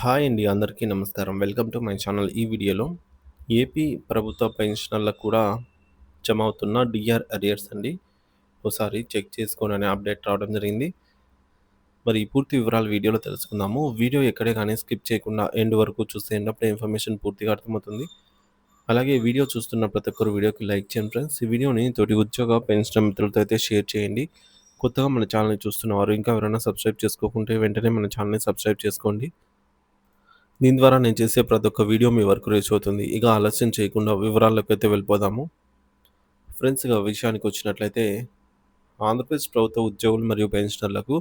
Hi అండి. అందరికీ నమస్కారం. Welcome to my channel. ఈ వీడియోలో ఏపీ ప్రభుత్వ పెన్షనర్లకు కూడా జమ అవుతున్న డిఆర్ అరియర్స్ అండి. ఒకసారి చెక్ చేసుకోండి అనే అప్డేట్ రావడం జరిగింది. మరి పూర్తి వివరాలు వీడియోలో తెలుసుకుందాము. వీడియో ఎక్కడే కానీ స్కిప్ చేయకుండా ఎండ్ వరకు చూస్తే అప్పుడే ఇన్ఫర్మేషన్ పూర్తిగా అర్థమవుతుంది. అలాగే వీడియో చూస్తున్న ప్రతి ఒక్కరు వీడియోకి లైక్ చేయండి ఫ్రెండ్స్. ఈ వీడియోని తోటి ఉద్యోగ పెన్షన్ మిత్రులతో అయితే షేర్ చేయండి. కొత్తగా మన ఛానల్‌ని చూస్తున్నవారు ఇంకా ఎవరైనా సబ్స్క్రైబ్ చేసుకోకుంటే వెంటనే మన ఛానల్‌ని సబ్స్క్రైబ్ చేసుకోండి. దీని ద్వారా నేను చేసే ప్రతి ఒక్క వీడియో మీ వరకు రీచ్ అవుతుంది. ఇక ఆలస్యం చేయకుండా వివరాల్లోకి అయితే వెళ్ళిపోదాము. ఫ్రెండ్స్ ఇక విషయానికి వచ్చినట్లయితే ఆంధ్రప్రదేశ్ ప్రభుత్వ ఉద్యోగులు మరియు పెన్షనర్లకు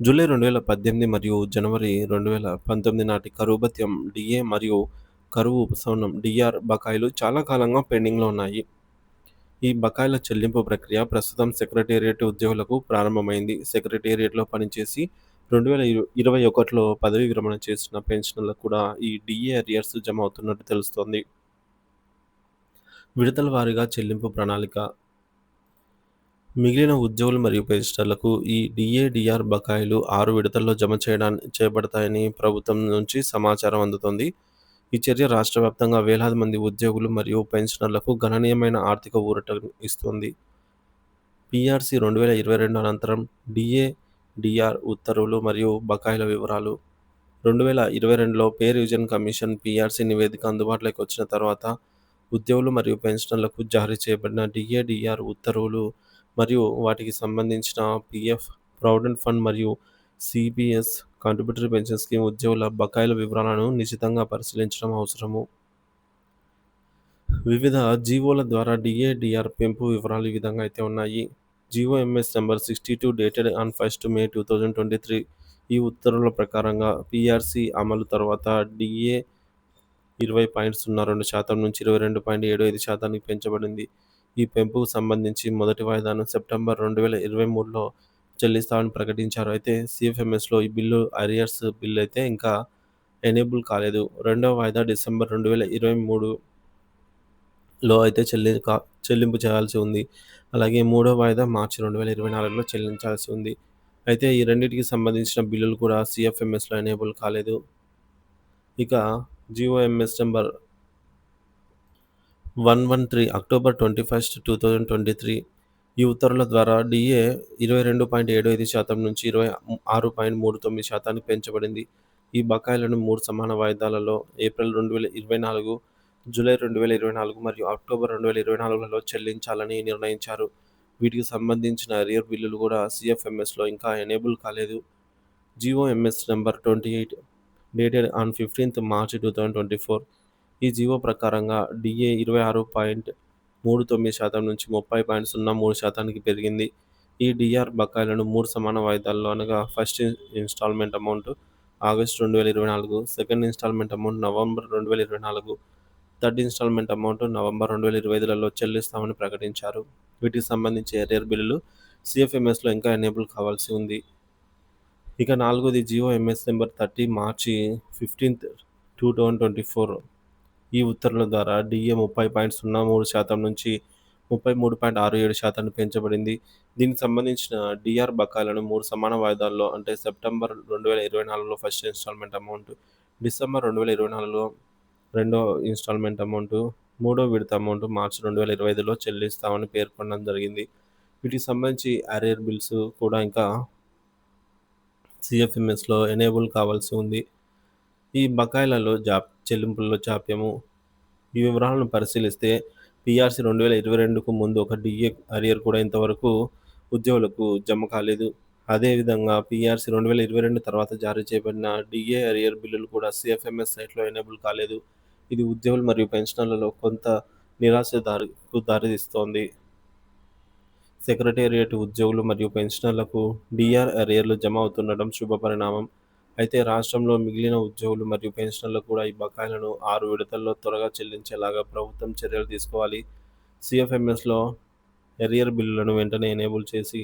జూలై 2018 మరియు జనవరి 2019 నాటి కరువు భత్యం డిఏ మరియు కరువు ఉపశమనం డిఆర్ బకాయిలు చాలా కాలంగా పెండింగ్‌లో ఉన్నాయి. ఈ బకాయిల చెల్లింపు ప్రక్రియ ప్రస్తుతం సెక్రటేరియట్ ఉద్యోగులకు ప్రారంభమైంది. సెక్రటేరియట్‌లో పనిచేసి 2021లో పదవీ విరమణ చేసిన పెన్షన్లకు కూడా ఈ డిఏ అరియర్స్ జమ అవుతున్నట్టు తెలుస్తోంది. విడతల వారీగా చెల్లింపు ప్రణాళిక మిగిలిన ఉద్యోగులు మరియు పెన్షనర్లకు ఈ డిఏడిఆర్ బకాయిలు ఆరు విడతల్లో జమ చేయడానికి చేయబడతాయని ప్రభుత్వం నుంచి సమాచారం అందుతోంది. ఈ చర్య రాష్ట్ర వ్యాప్తంగా వేలాది మంది ఉద్యోగులు మరియు పెన్షనర్లకు గణనీయమైన ఆర్థిక ఊరట ఇస్తుంది. పిఆర్సీ రెండు వేల ఇరవై రెండు అనంతరం డిఏ డిఆర్ ఉత్తర్వులు మరియు బకాయిల వివరాలు 2022లో పే రివిజన్ కమిషన్ పీఆర్సీ నివేదిక అందుబాటులోకి వచ్చిన తర్వాత ఉద్యోగులు మరియు పెన్షనర్లకు జారీ చేయబడిన డిఏడిఆర్ ఉత్తర్వులు మరియు వాటికి సంబంధించిన పీఎఫ్, ప్రావిడెంట్ ఫండ్ మరియు సీపీఎస్ కాంట్రిబ్యూటరీ పెన్షన్ స్కీమ్ ఉద్యోగుల బకాయిల వివరాలను నిశితంగా పరిశీలించడం అవసరము. వివిధ జీవోల ద్వారా డిఏడిఆర్ పెంపు వివరాలు ఈ విధంగా అయితే ఉన్నాయి. GO MS number 62 dated on first May 2023 ఈ ఉత్తర్వుల ప్రకారంగా పీఆర్సీ అమలు తర్వాత డిఏ ఇరవై పాయింట్ సున్నా రెండు శాతం నుంచి 22.75 శాతానికి పెంచబడింది. ఈ పెంపుకు సంబంధించి మొదటి వాయిదాను సెప్టెంబర్ 2023లో చెల్లిస్తామని ప్రకటించారు. అయితే సిఎఫ్ఎంఎస్లో ఈ బిల్లు అరియర్స్ బిల్ అయితే ఇంకా ఎనేబుల్ కాలేదు. రెండవ వాయిదా డిసెంబర్ రెండు వేల ఇరవై మూడు లో అయితే చెల్లి చెల్లింపు చేయాల్సి ఉంది. అలాగే మూడో వాయిదా మార్చి రెండు వేల ఇరవై నాలుగులో చెల్లించాల్సి ఉంది. అయితే ఈ రెండింటికి సంబంధించిన బిల్లులు కూడా సిఎఫ్ఎంఎస్లో ఎనేబుల్ కాలేదు. ఇక GO MS number one one three October twenty first two thousand twenty three ఈ ఉత్తర్వుల ద్వారా డిఏ ఇరవై రెండు పాయింట్ ఏడు ఐదు శాతం నుంచి ఇరవై ఆరు పాయింట్ మూడు తొమ్మిది శాతానికి పెంచబడింది. ఈ బకాయిలను మూడు సమాన వాయిదాలలో ఏప్రిల్ రెండు వేల ఇరవై నాలుగు జూలై రెండు వేల ఇరవై నాలుగు మరియు అక్టోబర్ రెండు వేల ఇరవై నాలుగులలో చెల్లించాలని నిర్ణయించారు. వీటికి సంబంధించిన రియర్ బిల్లులు కూడా సిఎఫ్ఎంఎస్లో ఇంకా ఎనేబుల్ కాలేదు. GO MS number twenty eight dated on fifteenth March two thousand twenty four. ఈ జీవో ప్రకారంగా డిఏ ఇరవై ఆరు పాయింట్ మూడు తొమ్మిది శాతం నుంచి ముప్పై పాయింట్ సున్నా మూడు శాతానికి పెరిగింది. ఈ డిఆర్ బకాయిలను మూడు సమాన వాయిదాల్లో అనగా ఫస్ట్ ఇన్స్టాల్మెంట్ అమౌంట్ ఆగస్టు రెండు వేల ఇరవై నాలుగు సెకండ్ ఇన్స్టాల్మెంట్ అమౌంట్ నవంబర్ రెండు వేల ఇరవై నాలుగు థర్డ్ ఇన్‌స్టాల్‌మెంట్ అమౌంట్ నవంబర్ 2025లలో చెల్లిస్తామని ప్రకటించారు. వీటికి సంబంధించి ఎరియర్ బిల్లులు సిఎఫ్ఎంఎస్లో ఇంకా ఎనేబుల్ కావాల్సి ఉంది. ఇక నాలుగోది GO MS number thirty March 15థ్, 2024 ఈ ఉత్తర్వుల ద్వారా డిఏ ముప్పై పాయింట్ సున్నా మూడు శాతం నుంచి ముప్పై మూడు పాయింట్ ఆరు ఏడు శాతాన్ని పెంచబడింది. దీనికి సంబంధించిన డిఆర్ బకాయిలను మూడు సమాన వాయిదాల్లో అంటే సెప్టెంబర్ 2024లో ఫస్ట్ ఇన్‌స్టాల్‌మెంట్ అమౌంట్, డిసెంబర్ 2024లో రెండో ఇన్‌స్టాల్‌మెంట్ అమౌంట్, మూడో విడత అమౌంట్ మార్చి 2025లో చెల్లిస్తామని పేర్కొనడం జరిగింది. వీటికి సంబంధించి అరియర్ బిల్స్ కూడా ఇంకా సిఎఫ్ఎంఎస్లో ఎనేబుల్ కావాల్సి ఉంది. ఈ బకాయిలలో జాప్ చెల్లింపుల్లో జాప్యము ఈ వివరాలను పరిశీలిస్తే పీఆర్సీ 2022కు ముందు ఒక డీఏ అరియర్ కూడా ఇంతవరకు ఉద్యోగులకు జమ కాలేదు. అదేవిధంగా పీఆర్సీ 2022 తర్వాత జారీ చేయబడిన డిఏ అరియర్ బిల్లులు కూడా సిఎఫ్ఎంఎస్ సైట్‌లో ఎనేబుల్ కాలేదు. ఇది ఉద్యోగులు మరియు పెన్షనర్లలో కొంత నిరాశ దారికి దారితీస్తోంది. సెక్రటేరియట్ ఉద్యోగులు మరియు పెన్షనర్లకు డిఆర్ అరియర్లు జమ అవుతుండడం శుభపరిణామం. అయితే రాష్ట్రంలో మిగిలిన ఉద్యోగులు మరియు పెన్షనర్లు కూడా ఈ బకాయిలను ఆరు విడతల్లో త్వరగా చెల్లించేలాగా ప్రభుత్వం చర్యలు తీసుకోవాలి. సిఎఫ్ఎంఎస్లో ఎరియర్ బిల్లులను వెంటనే ఎనేబుల్ చేసి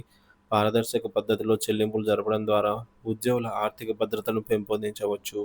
పారదర్శక పద్ధతిలో చెల్లింపులు జరపడం ద్వారా ఉద్యోగుల ఆర్థిక భద్రతను పెంపొందించవచ్చు.